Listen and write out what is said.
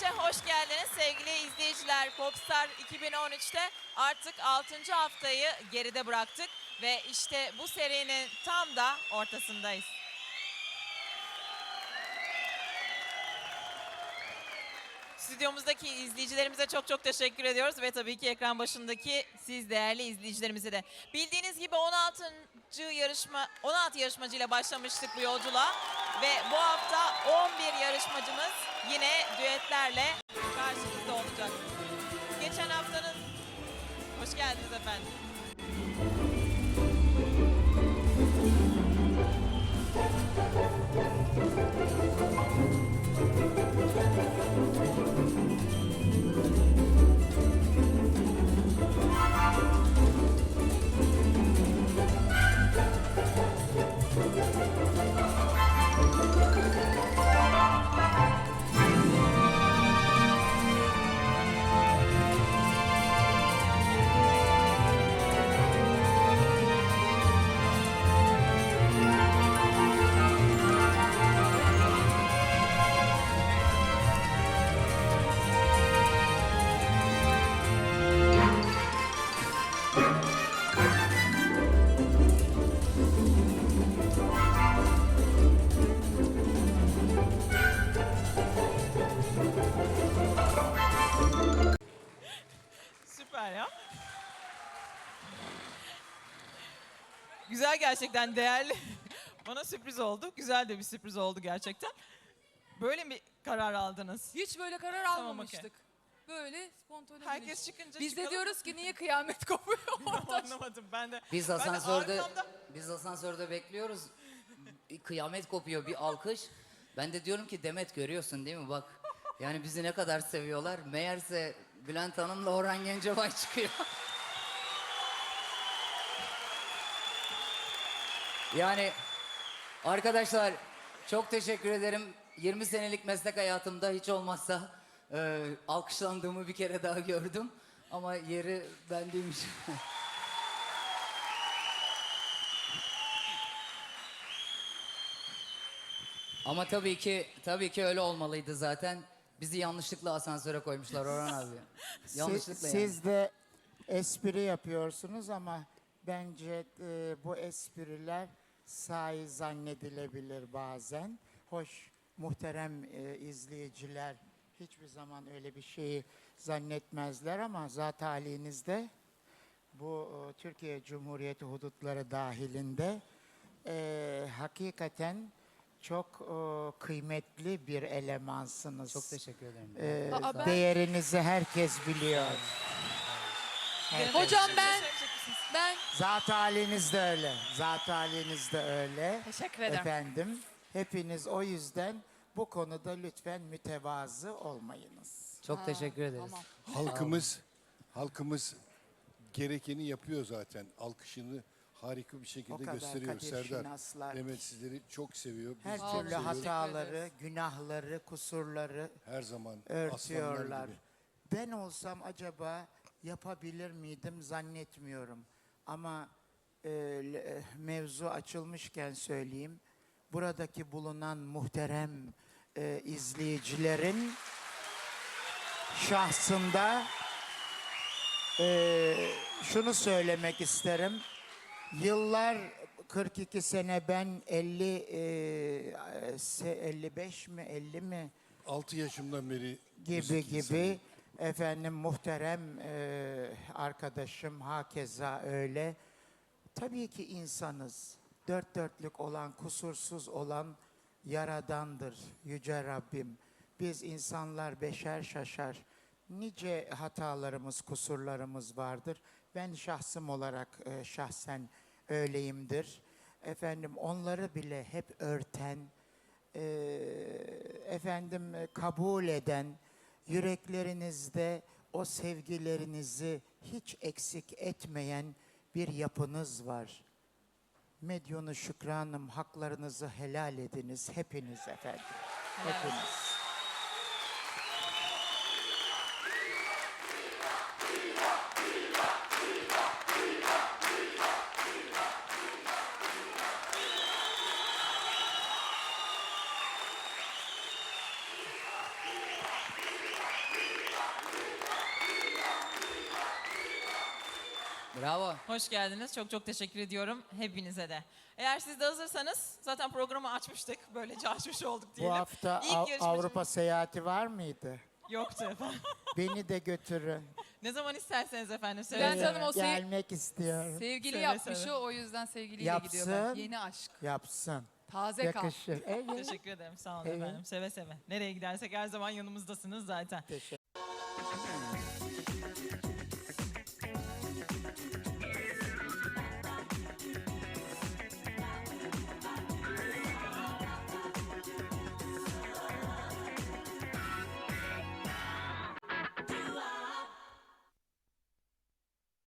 2013'e hoş geldiniz sevgili izleyiciler. Popstar 2013'te artık 6. haftayı geride bıraktık ve işte bu serinin tam da ortasındayız. Stüdyomuzdaki izleyicilerimize çok çok teşekkür ediyoruz ve tabii ki ekran başındaki siz değerli izleyicilerimize de. Bildiğiniz gibi 16. yarışma 16 yarışmacıyla başlamıştık bu yolculuğa ve bu hafta 11 yarışmacımız yine düetlerle karşınızda olacak. Geçen haftanın hoş geldiniz efendim. Süper ya. Güzel gerçekten değerli. Bana sürpriz oldu. Güzel de bir sürpriz oldu gerçekten. Böyle mi karar aldınız? Hiç böyle karar Tamam, almamıştık. Böyle spontane. Herkes çıkınca Biz de çıkalım. diyoruz ki niye kıyamet kopuyor orada? Anlamadım ben de. Biz Ben de asansörde arkamda- biz asansörde bekliyoruz. Kıyamet kopuyor bir alkış. Ben de diyorum ki Demet görüyorsun değil mi bak. Yani bizi ne kadar seviyorlar. Meğerse Bülent Hanım'la Orhan Gencebay çıkıyor. yani arkadaşlar çok teşekkür ederim. 20 senelik meslek hayatımda hiç olmazsa e, alkışlandığımı bir kere daha gördüm. Ama yeri bendeymiş. Ama tabii ki tabii ki öyle olmalıydı zaten. Bizi yanlışlıkla asansöre koymuşlar Orhan abi. Siz, Yanlışlıkla yani. siz de espri yapıyorsunuz ama bence e, bu espriler sahi zannedilebilir bazen. Hoş, muhterem e, izleyiciler hiçbir zaman öyle bir şeyi zannetmezler ama zat halinizde bu e, Türkiye Cumhuriyeti hudutları dahilinde e, hakikaten çok e, kıymetli bir elemansınız. Çok teşekkür ederim. Ee, Aa, ben- Değerinizi herkes biliyor. Herkes. Hocam ben ben Zat haliniz de öyle. Zat haliniz de öyle. teşekkür ederim. Efendim, hepiniz o yüzden bu konuda lütfen mütevazı olmayınız. Çok teşekkür ederiz. Tamam. Halkımız halkımız gerekeni yapıyor zaten. Alkışını harika bir şekilde gösteriyor Serdar. Şinaslar. Demet sizleri çok seviyor. Biz Her çok türlü seviyoruz. hataları, günahları, kusurları her zaman örtüyorlar. gibi. Ben olsam acaba yapabilir miydim zannetmiyorum. Ama e, le- mevzu açılmışken söyleyeyim. Buradaki bulunan muhterem e, izleyicilerin şahsında e, şunu söylemek isterim. Yıllar 42 sene ben 50 e, se- 55 mi 50 mi 6 yaşımdan beri gibi müzik gibi insanıyım. efendim muhterem e, arkadaşım hakeza öyle. Tabii ki insanız. Dört dörtlük olan, kusursuz olan yaradandır Yüce Rabbim. Biz insanlar beşer şaşar. Nice hatalarımız, kusurlarımız vardır. Ben şahsım olarak e, şahsen öyleyimdir. Efendim onları bile hep örten, e, efendim kabul eden, yüreklerinizde o sevgilerinizi hiç eksik etmeyen bir yapınız var. Medyonu şükranım, haklarınızı helal ediniz hepiniz efendim. Hepiniz. Bravo. Hoş geldiniz. Çok çok teşekkür ediyorum hepinize de. Eğer siz de hazırsanız zaten programı açmıştık. Böylece açmış olduk diyelim. Bu hafta İlk Av- yarışmacımız- Avrupa seyahati var mıydı? Yoktu efendim. Beni de götürün. ne zaman isterseniz efendim. Bülent seve. Hanım o Gelmek istiyorum. Sevgili Seve yapmış seve. o o yüzden sevgiliyle Yapsın. gidiyor. Ben. Yeni aşk. Yapsın. Taze kal. Yakışır. Evet. Teşekkür ederim. Sağ olun Evet. efendim. Seve seve. Nereye gidersek her zaman yanımızdasınız zaten. Teşekkür